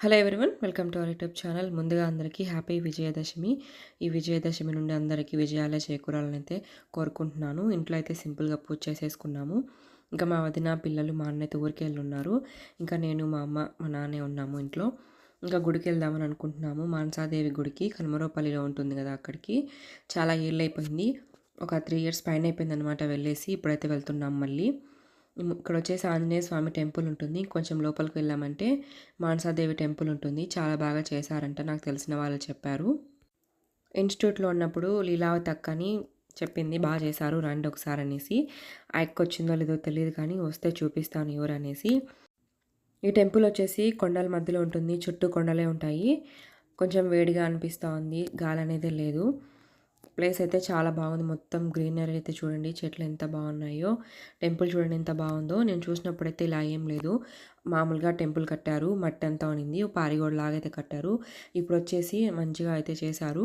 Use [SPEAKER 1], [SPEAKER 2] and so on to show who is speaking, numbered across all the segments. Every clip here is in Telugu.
[SPEAKER 1] Hello everyone welcome to our YouTube channel ముందుగా అందరికీ హ్యాపీ విజయదశమి. ఈ విజయదశమి నుండి అందరికీ విజయాలే చేకూరాలని అయితే కోరుకుంటున్నాను. ఇంట్లో అయితే సింపుల్గా పూజ చేసేసుకున్నాము. ఇంకా మా వదిన పిల్లలు మా అన్నయ్య అయితే ఊరికి వెళ్ళి ఉన్నారు ఇంకా నేను మా అమ్మ మా నాన్నే ఉన్నాము ఇంట్లో. ఇంకా గుడికి వెళ్దామని అనుకుంటున్నాము. మానసాదేవి గుడికి కనుమరోపల్లిలో ఉంటుంది కదా అక్కడికి. చాలా ఏళ్ళు అయిపోయింది. ఒక త్రీ ఇయర్స్ పైన అయిపోయింది అనమాట వెళ్ళేసి ఇప్పుడైతే వెళ్తున్నాం మళ్ళీ. ఇక్కడ వచ్చేసి ఆంజనేయ స్వామి టెంపుల్ ఉంటుంది. కొంచెం లోపలికి వెళ్ళామంటే మానసాదేవి టెంపుల్ ఉంటుంది. చాలా బాగా చేశారంట. నాకు తెలిసిన వాళ్ళు చెప్పారు. ఇన్స్టిట్యూట్లో ఉన్నప్పుడు లీలావతి అక్క అని చెప్పింది. బాగా చేశారు. రండి ఒకసారి అనేసి. ఆ ఎక్క వచ్చిందో లేదో తెలియదు కానీ వస్తే చూపిస్తాను ఎవరు అనేసి. ఈ టెంపుల్ వచ్చేసి కొండల మధ్యలో ఉంటుంది. చుట్టూ కొండలే ఉంటాయి. కొంచెం వేడిగా అనిపిస్తూ ఉంది. గాలి అనేది లేదు. ప్లేస్ అయితే చాలా బాగుంది. మొత్తం గ్రీనరీ అయితే చూడండి. చెట్లు ఎంత బాగున్నాయో. టెంపుల్ చూడండి ఎంత బాగుందో. నేను చూసినప్పుడు అయితే ఇలా ఏం లేదు. మామూలుగా టెంపుల్ కట్టారు. మట్టి అంతా ఉనింది. పారిగోడ లాగా అయితే కట్టారు. ఇప్పుడు వచ్చేసి మంచిగా అయితే చేశారు.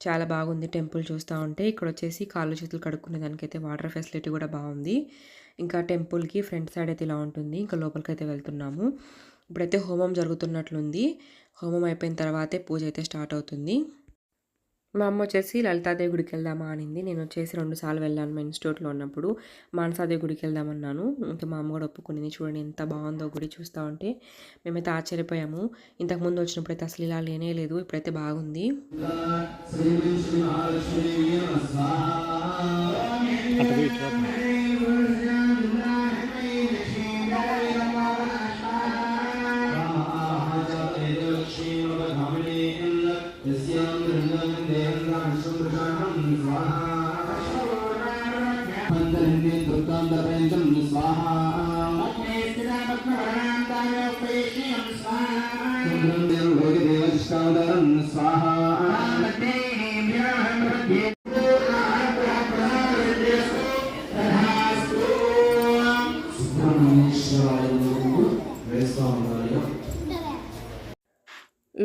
[SPEAKER 1] చాలా బాగుంది టెంపుల్ చూస్తూ ఉంటే. ఇక్కడ వచ్చేసి కాళ్ళు చేతులు కడుక్కునే దానికైతే వాటర్ ఫెసిలిటీ కూడా బాగుంది. ఇంకా టెంపుల్కి ఫ్రంట్ సైడ్ అయితే ఇలా ఉంటుంది. ఇంకా లోపలికి అయితే వెళ్తున్నాము. ఇప్పుడైతే హోమం జరుగుతున్నట్లుంది. హోమం అయిపోయిన తర్వాతే పూజ అయితే స్టార్ట్ అవుతుంది. మా అమ్మ వచ్చేసి లలితాదేవి గుడికి వెళ్దామా అనింది. నేను వచ్చేసి రెండు సార్లు వెళ్ళాను మా ఇన్స్టిట్యూట్లో ఉన్నప్పుడు. మానసాదేవి గుడికి వెళ్దామన్నాను ఇంకా మా అమ్మ కూడా ఒప్పుకునింది చూడండి ఎంత బాగుందో గుడి చూస్తూ ఉంటే. మేమైతే ఆశ్చర్యపోయాము. ఇంతకుముందు వచ్చినప్పుడు అయితే అసలు ఇలా లేనే లేదు. ఇప్పుడైతే బాగుంది.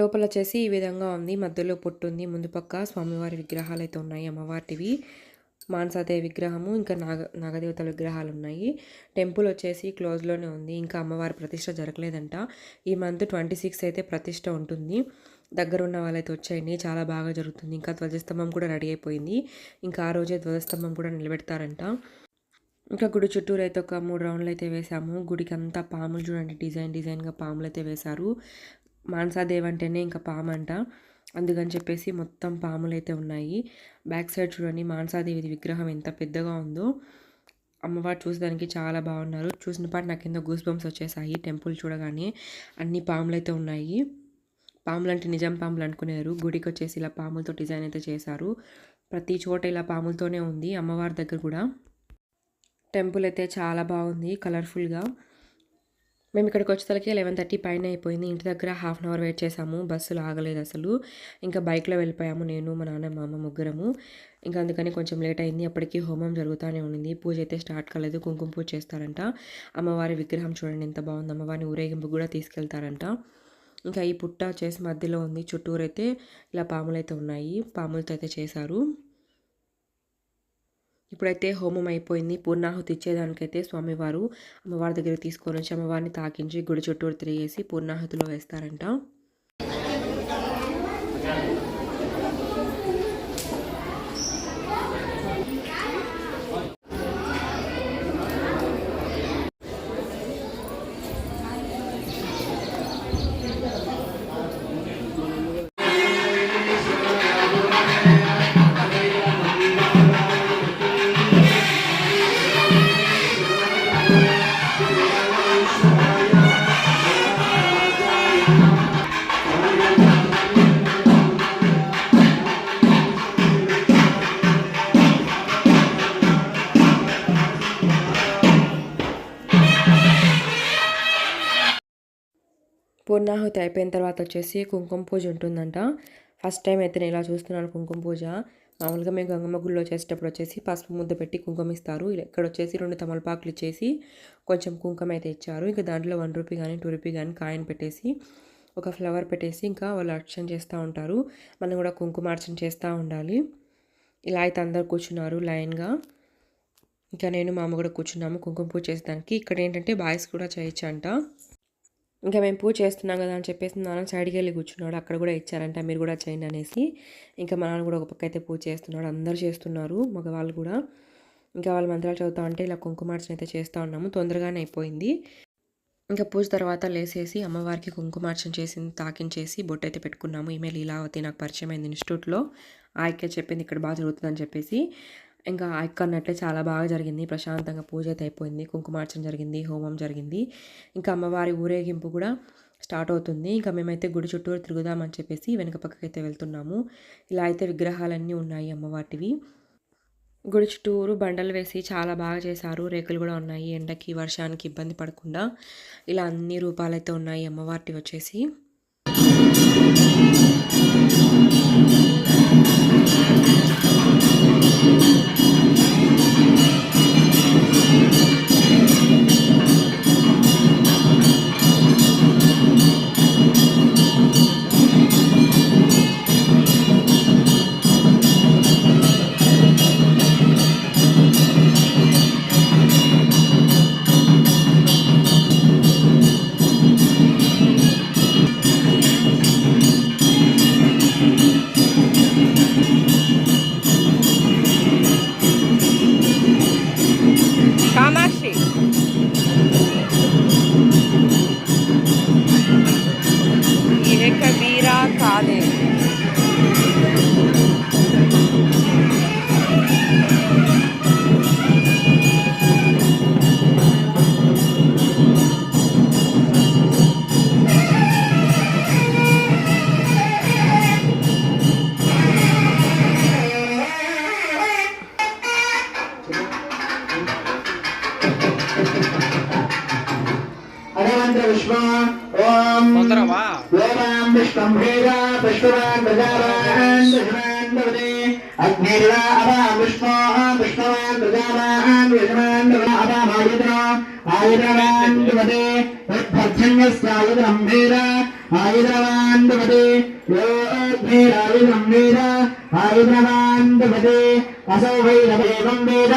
[SPEAKER 1] లోపల వచ్చేసి ఈ విధంగా ఉంది. మధ్యలో పొట్టుంది ముందు పక్క స్వామివారి విగ్రహాలు అయితే ఉన్నాయి అమ్మవారివి. మానసాదేవి విగ్రహము ఇంకా నాగ నాగదేవతల విగ్రహాలు ఉన్నాయి. టెంపుల్ వచ్చేసి క్లోజ్లోనే ఉంది. ఇంకా అమ్మవారి ప్రతిష్ట జరగలేదంట. ఈ మంత్ ట్వంటీ సిక్స్ అయితే ప్రతిష్ట ఉంటుంది. దగ్గర ఉన్న వాళ్ళైతే వచ్చేయండి. చాలా బాగా జరుగుతుంది. ఇంకా ధ్వజస్తంభం కూడా రెడీ అయిపోయింది. ఇంకా ఆ రోజే ధ్వజస్తంభం కూడా నిలబెడతారంట. ఇంకా గుడి చుట్టూరు అయితే ఒక మూడు రౌండ్లు అయితే వేసాము. గుడికి అంతా పాములు చూడండి. డిజైన్ డిజైన్గా పాములు అయితే వేశారు. మానసాదేవి అంటేనే ఇంకా పాము అంట అందుకని చెప్పేసి మొత్తం పాములు అయితే ఉన్నాయి. బ్యాక్ సైడ్ చూడండి మానసాదేవి విగ్రహం ఎంత పెద్దగా ఉందో. అమ్మవారు చూసేదానికి చాలా బాగున్నారు. చూసిన పాటు నాకు కింద గూస్ బంప్స్ వచ్చేసాయి. టెంపుల్ చూడగానే అన్ని పాములు అయితే ఉన్నాయి. పాములు అంటే నిజం పాములు అనుకునేరు. గుడికి వచ్చేసి ఇలా పాములతో డిజైన్ అయితే చేశారు. ప్రతి చోట ఇలా పాములతోనే ఉంది. అమ్మవారి దగ్గర కూడా టెంపుల్ అయితే చాలా బాగుంది కలర్ఫుల్గా మేము ఇక్కడికి వచ్చేసరికి లెవెన్ థర్టీ పైన అయిపోయింది. ఇంటి దగ్గర హాఫ్ అన్ అవర్ వెయిట్ చేసాము బస్సులు ఆగలేదు అసలు. ఇంకా బైక్లో వెళ్ళిపోయాము నేను మా నాన్న మా అమ్మ ముగ్గురము. ఇంకా అందుకని కొంచెం లేట్ అయింది. అప్పటికి హోమం జరుగుతూనే ఉంది. పూజ అయితే స్టార్ట్ కాలేదు. కుంకుమ పూజ చేస్తారంట. అమ్మవారి విగ్రహం చూడండి ఎంత బాగుంది. అమ్మవారిని ఊరేగింపు కూడా తీసుకెళ్తారంట. ఇంకా ఈ పుట్ట చేసి మధ్యలో ఉంది. చుట్టూరు అయితే ఇలా పాములు అయితే ఉన్నాయి. పాములతో అయితే చేశారు. ఇప్పుడైతే హోమం అయిపోయింది. పూర్ణాహుతి ఇచ్చేదానికైతే స్వామివారు అమ్మవారి దగ్గర తీసుకొని వచ్చి అమ్మవారిని తాకించి గుడి చుట్టూరు తిరిగేసి పూర్ణాహుతిలో వేస్తారంట. పూర్ణాహుతి అయిపోయిన తర్వాత వచ్చేసి కుంకుమ పూజ ఉంటుందంట. ఫస్ట్ టైం అయితే నేను ఇలా చూస్తున్నాను కుంకుమ పూజ. మామూలుగా మేము గంగమ్మ గుడిలో చేసేటప్పుడు వచ్చేసి పసుపు ముద్ద పెట్టి కుంకుమ ఇస్తారు. ఇక్కడ వచ్చేసి రెండు తమలపాకులు ఇచ్చేసి కొంచెం కుంకుమ అయితే ఇచ్చారు. ఇంకా దాంట్లో వన్ రూపీ కానీ టూ రూపీ కానీ కాయిన్ పెట్టేసి ఒక ఫ్లవర్ పెట్టేసి ఇంకా వాళ్ళు అర్చన చేస్తూ ఉంటారు. మనం కూడా కుంకుమ అర్చన చేస్తూ ఉండాలి. ఇలా అయితే అందరు కూర్చున్నారు లైన్గా. ఇంకా నేను మా అమ్మ కూడా కూర్చున్నాము కుంకుమ పూజ చేసేదానికి. ఇక్కడ ఏంటంటే బాయ్స్ కూడా చేయొచ్చు అంట ఇంకా మేము పూజ చేస్తున్నాం కదా అని చెప్పేసి నాన్న సైడ్కి వెళ్ళి కూర్చున్నాడు. అక్కడ కూడా ఇచ్చారంట మీరు కూడా చేయండి అనేసి. ఇంకా మా నాన్న కూడా ఒక పక్క అయితే పూజ చేస్తున్నాడు. అందరు చేస్తున్నారు మగవాళ్ళు కూడా. ఇంకా వాళ్ళ మంత్రాలు చదువుతా ఉంటే ఇలా కుంకుమార్చన అయితే చేస్తూ ఉన్నాము. తొందరగానే అయిపోయింది. ఇంకా పూజ తర్వాత లేసేసి అమ్మవారికి కుంకుమార్చన చేసి తాకించేసి బొట్టు అయితే పెట్టుకున్నాము. ఈమె లీలావతి నాకు పరిచయం అయింది ఇన్స్టిట్యూట్లో. ఆ చెప్పింది ఇక్కడ బాగా జరుగుతుందని చెప్పేసి. ఇంకా ఎక్కడన్నట్లే అన్నట్లే చాలా బాగా జరిగింది. ప్రశాంతంగా పూజ అయితే అయిపోయింది. కుంకుమార్చన జరిగింది హోమం జరిగింది. ఇంకా అమ్మవారి ఊరేగింపు కూడా స్టార్ట్ అవుతుంది. ఇంకా మేమైతే గుడి చుట్టూరు తిరుగుదామని చెప్పేసి వెనుక పక్కకి అయితే వెళ్తున్నాము. ఇలా అయితే విగ్రహాలన్నీ ఉన్నాయి అమ్మవాటివి గుడి చుట్టూరు బండలు వేసి చాలా బాగా చేశారు. రేకులు కూడా ఉన్నాయి. ఎండకి వర్షానికి ఇబ్బంది పడకుండా ఇలా అన్ని రూపాలైతే ఉన్నాయి అమ్మవారివి వచ్చేసి.
[SPEAKER 2] తొందరవా
[SPEAKER 3] ఓం విశ్వం భేద పుష్పవాన్ ప్రజావాన్ యజమాన్ భవతి అగ్నిర్వా అవాం విష్ణో విష్ణవాన్ ప్రజావాన్ యజమాన్ అవాం ఆయుధన ఆయుధవాన్ భవతి యద్భర్జన్యస్యాయుధనం భేద ఆయుధవాన్ భవతి యో అగ్నిరాయుధం వేద ఆయుధవాన్ భవతి అసౌ వైరవేవం వేద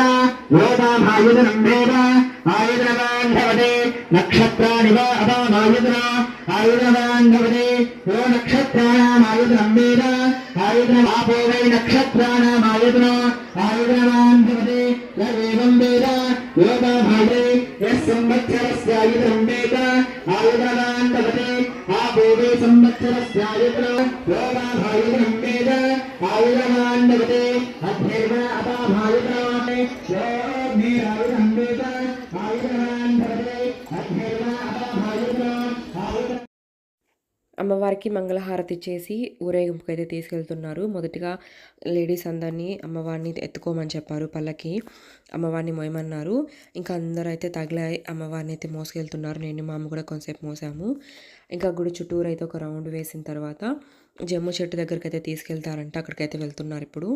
[SPEAKER 3] యోగామాయుధనం వేద ఆయుధవాన్ యో నక్షత్రాణామాయుధనం వేద ఆయుధమాపో వై నక్షత్రాణామాయుధన ఆయుధవాన్ భవతి వేద యోగాభాగే యస్ సంవత్సరస్యాయుధనం వేద ఆయుధవాన్ ఆపో వై సంవత్సరస్యాయుధన యోగామాయుధనం వేద ఆయుధవాన్ అధ్యర్వ అపామాయుధన యోగీరాయుధం
[SPEAKER 1] అమ్మవారికి మంగళహారతి ఇచ్చేసి ఊరేగింపుకి అయితే తీసుకెళ్తున్నారు. మొదటిగా లేడీస్ అందరినీ అమ్మవారిని ఎత్తుకోమని చెప్పారు పల్లకి. అమ్మవారిని మోయమన్నారు ఇంకా అందరూ అయితే తగిలాయి అమ్మవారిని అయితే మోసుకెళ్తున్నారు. నేను మా అమ్మ కూడా కొంతసేపు మోసాము. ఇంకా గుడి చుట్టూరు అయితే ఒక రౌండ్ వేసిన తర్వాత జమ్ము చెట్టు దగ్గరికి అయితే తీసుకెళ్తారంట. అక్కడికైతే వెళ్తున్నారు ఇప్పుడు.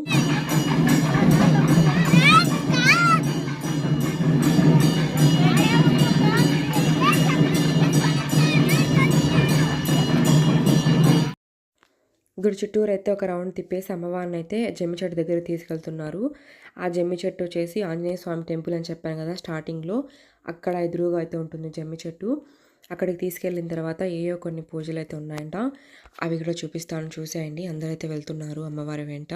[SPEAKER 1] గుడి చుట్టూరు అయితే ఒక రౌండ్ తిప్పేసి అమ్మవారిని అయితే జమ్మి చెట్టు దగ్గర తీసుకెళ్తున్నారు. ఆ జమ్మి చెట్టు వచ్చేసి ఆంజనేయ స్వామి టెంపుల్ అని చెప్పాను కదా స్టార్టింగ్లో. అక్కడ ఎదురుగా అయితే ఉంటుంది జమ్మి చెట్టు. అక్కడికి తీసుకెళ్ళిన తర్వాత ఏయో కొన్ని పూజలు అయితే ఉన్నాయంట అవి కూడా చూపిస్తాను చూసేయండి. అందరైతే వెళ్తున్నారు అమ్మవారి వెంట.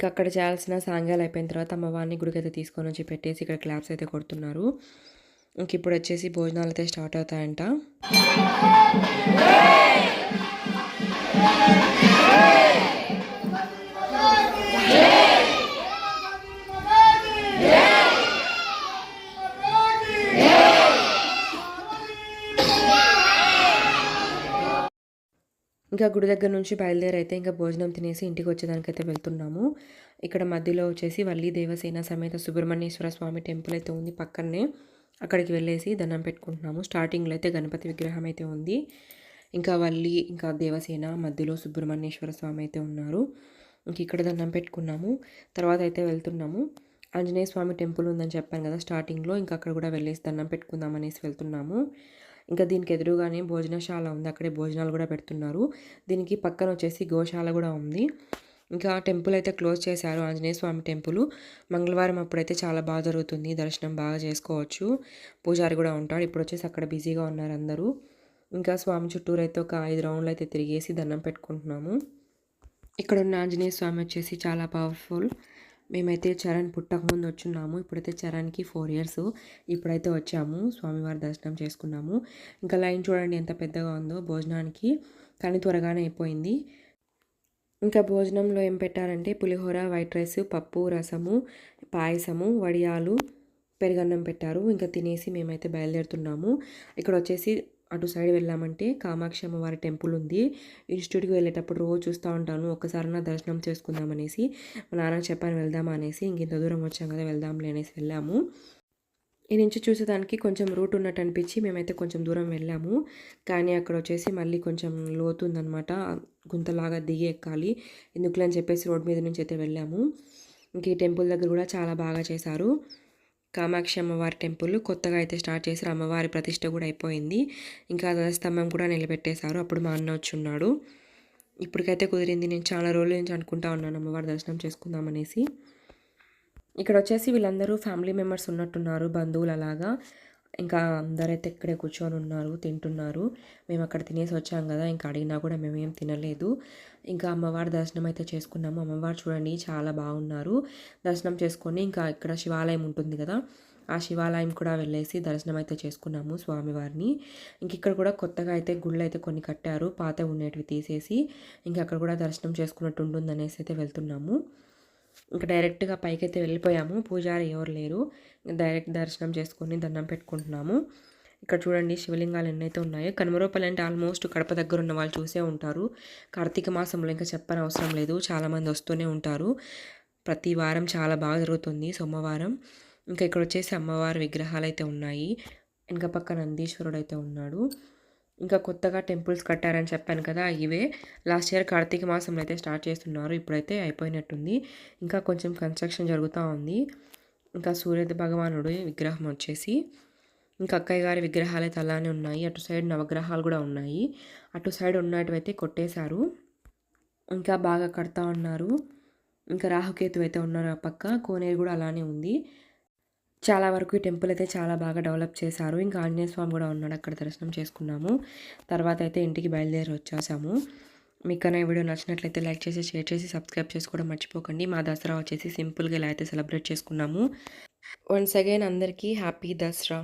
[SPEAKER 1] ఇంకా అక్కడ చేయాల్సిన సాంఘాలు అయిపోయిన తర్వాత అమ్మవారిని గుడికి అయితే తీసుకొని వచ్చి పెట్టేసి ఇక్కడ క్లాప్స్ అయితే కొడుతున్నారు. ఇంక ఇప్పుడు వచ్చేసి భోజనాలు అయితే స్టార్ట్ అవుతాయంట. ఇంకా గుడి దగ్గర నుంచి బయలుదేరి అయితే ఇంకా భోజనం తినేసి ఇంటికి వచ్చేదానికైతే వెళ్తున్నాము. ఇక్కడ మధ్యలో వచ్చేసి వల్లి దేవసేన సమేత సుబ్రహ్మణ్యేశ్వర స్వామి టెంపుల్ అయితే ఉంది పక్కనే. అక్కడికి వెళ్ళేసి దండం పెట్టుకుంటున్నాము. స్టార్టింగ్లో అయితే గణపతి విగ్రహం అయితే ఉంది. ఇంకా వల్లి ఇంకా దేవసేన మధ్యలో సుబ్రహ్మణ్యేశ్వర స్వామి అయితే ఉన్నారు. ఇంక ఇక్కడ దండం పెట్టుకున్నాము. తర్వాత అయితే వెళ్తున్నాము. ఆంజనేయ స్వామి టెంపుల్ ఉందని చెప్పాను కదా స్టార్టింగ్లో. ఇంకా అక్కడ కూడా వెళ్ళేసి దండం పెట్టుకుందాం అనేసి వెళ్తున్నాము. ఇంకా దీనికి ఎదురుగానే భోజనశాల ఉంది. అక్కడే భోజనాలు కూడా పెడుతున్నారు. దీనికి పక్కన వచ్చేసి గోశాల కూడా ఉంది. ఇంకా టెంపుల్ అయితే క్లోజ్ చేశారు. ఆంజనేయ స్వామి టెంపుల్. మంగళవారం అప్పుడైతే చాలా బాగా జరుగుతుంది. దర్శనం బాగా చేసుకోవచ్చు. పూజారి కూడా ఉంటాడు. ఇప్పుడు వచ్చేసి అక్కడ బిజీగా ఉన్నారు అందరూ. ఇంకా స్వామి చుట్టూరు అయితే ఒక ఐదు రౌండ్లు అయితే తిరిగేసి దండం పెట్టుకుంటున్నాము. ఇక్కడ ఉన్న ఆంజనేయ స్వామి వచ్చేసి చాలా పవర్ఫుల్ మేమైతే చరణ్ పుట్టక ముందు వచ్చున్నాము. ఇప్పుడైతే చరణ్కి ఫోర్ ఇయర్స్ ఇప్పుడైతే వచ్చాము. స్వామివారి దర్శనం చేసుకున్నాము. ఇంకా లైన్ చూడండి ఎంత పెద్దగా ఉందో. భోజనానికి కానీ త్వరగానే అయిపోయింది. ఇంకా భోజనంలో ఏం పెట్టారంటే పులిహోర వైట్ రైస్ పప్పు రసము పాయసము వడియాలు పెరుగన్నం పెట్టారు. ఇంకా తినేసి మేమైతే బయలుదేరుతున్నాము. ఇక్కడ వచ్చేసి అటు సైడ్ వెళ్ళామంటే కామాక్షి అమ్మవారి టెంపుల్ ఉంది. ఇన్స్టిట్యూట్కి వెళ్ళేటప్పుడు రోజు చూస్తూ ఉంటాను. ఒక్కసారి నా దర్శనం చేసుకుందాం అనేసి మా నాన్న చెప్పాను వెళ్దామా అనేసి ఇంక ఇంత దూరం వచ్చాం కదా వెళ్దాంలే అనేసి వెళ్ళాము. ఈ నుంచి చూసేదానికి కొంచెం రూట్ ఉన్నట్టు అనిపించి మేమైతే కొంచెం దూరం వెళ్ళాము. కానీ అక్కడ వచ్చేసి మళ్ళీ కొంచెం లోతు ఉందన్నమాట. గుంతలాగా దిగి ఎక్కాలి. ఎందుకులని అని చెప్పేసి రోడ్ మీద నుంచి అయితే వెళ్ళాము. ఇంక ఈ టెంపుల్ దగ్గర కూడా చాలా బాగా చేశారు. కామాక్షి అమ్మవారి టెంపుల్ కొత్తగా అయితే స్టార్ట్ చేశారు. అమ్మవారి ప్రతిష్ట కూడా అయిపోయింది. ఇంకా ధ్వజస్తంభం కూడా నిలబెట్టేశారు. అప్పుడు మా అన్న వచ్చి ఉన్నాడు ఇప్పటికైతే కుదిరింది. నేను చాలా రోజుల నుంచి అనుకుంటా ఉన్నాను అమ్మవారి దర్శనం చేసుకుందామనేసి ఇక్కడ వచ్చేసి వీళ్ళందరూ ఫ్యామిలీ మెంబర్స్ ఉన్నట్టున్నారు. బంధువులు అలాగా ఇంకా అందరైతే ఇక్కడే కూర్చొని ఉన్నారు తింటున్నారు. మేము అక్కడ తినేసి వచ్చాం కదా ఇంకా అడిగినా కూడా మేమేం తినలేదు. ఇంకా అమ్మవారి దర్శనం అయితే చేసుకున్నాము. అమ్మవారు చూడండి చాలా బాగున్నారు. దర్శనం చేసుకొని ఇంకా ఇక్కడ శివాలయం ఉంటుంది కదా ఆ శివాలయం కూడా వెళ్ళేసి దర్శనం అయితే చేసుకున్నాము స్వామివారిని. ఇంక ఇక్కడ కూడా కొత్తగా అయితే గుళ్ళు అయితే కొన్ని కట్టారు పాత ఉండేటివి తీసేసి ఇంకా అక్కడ కూడా దర్శనం చేసుకున్నట్టు ఉంటుంది అనేసి అయితే వెళ్తున్నాము. ఇంకా డైరెక్ట్గా పైకి అయితే వెళ్ళిపోయాము. పూజారి ఎవరు లేరు. డైరెక్ట్ దర్శనం చేసుకొని దండం పెట్టుకుంటున్నాము. ఇక్కడ చూడండి శివలింగాలు ఎన్నైతే ఉన్నాయో. కనుమరోపల్లి అంటే ఆల్మోస్ట్ కడప దగ్గర ఉన్న వాళ్ళు చూసే ఉంటారు. కార్తీక మాసంలో ఇంకా చెప్పని అవసరం లేదు. చాలామంది వస్తూనే ఉంటారు. ప్రతి వారం చాలా బాగా జరుగుతుంది సోమవారం. ఇంకా ఇక్కడ వచ్చేసి అమ్మవారి విగ్రహాలు అయితే ఉన్నాయి. ఇంకా పక్క నందీశ్వరుడు అయితే ఉన్నాడు. ఇంకా కొత్తగా టెంపుల్స్ కట్టారని చెప్పాను కదా ఇవే. లాస్ట్ ఇయర్ కార్తీక మాసంలో అయితే స్టార్ట్ చేస్తున్నారు. ఇప్పుడైతే అయిపోయినట్టుంది. ఇంకా కొంచెం కన్స్ట్రక్షన్ జరుగుతూ ఉంది. ఇంకా సూర్య భగవానుడు విగ్రహం వచ్చేసి ఇంకా అక్కయ్య గారి విగ్రహాలు అయితే అలానే ఉన్నాయి. అటు సైడ్ నవగ్రహాలు కూడా ఉన్నాయి. అటు సైడ్ ఉన్నటువైతే కొట్టేశారు. ఇంకా బాగా కడతా ఉన్నారు. ఇంకా రాహుకేతు అయితే ఉన్నారు ఆ పక్క. కోనేరు కూడా అలానే ఉంది. చాలా వరకు ఈ టెంపుల్ అయితే చాలా బాగా డెవలప్ చేశారు. ఇంకా ఆంజనేయ స్వామి కూడా ఉన్నాడు అక్కడ దర్శనం చేసుకున్నాము. తర్వాత అయితే ఇంటికి బయలుదేరి వచ్చేసాము. మీకు కన్నా వీడియో నచ్చినట్లయితే లైక్ చేసి షేర్ చేసి సబ్స్క్రైబ్ చేసుకోవడం మర్చిపోకండి. మా దసరా వచ్చేసి సింపుల్గా ఇలా అయితే సెలబ్రేట్ చేసుకున్నాము. వన్స్ అగైన్ అందరికీ హ్యాపీ దసరా.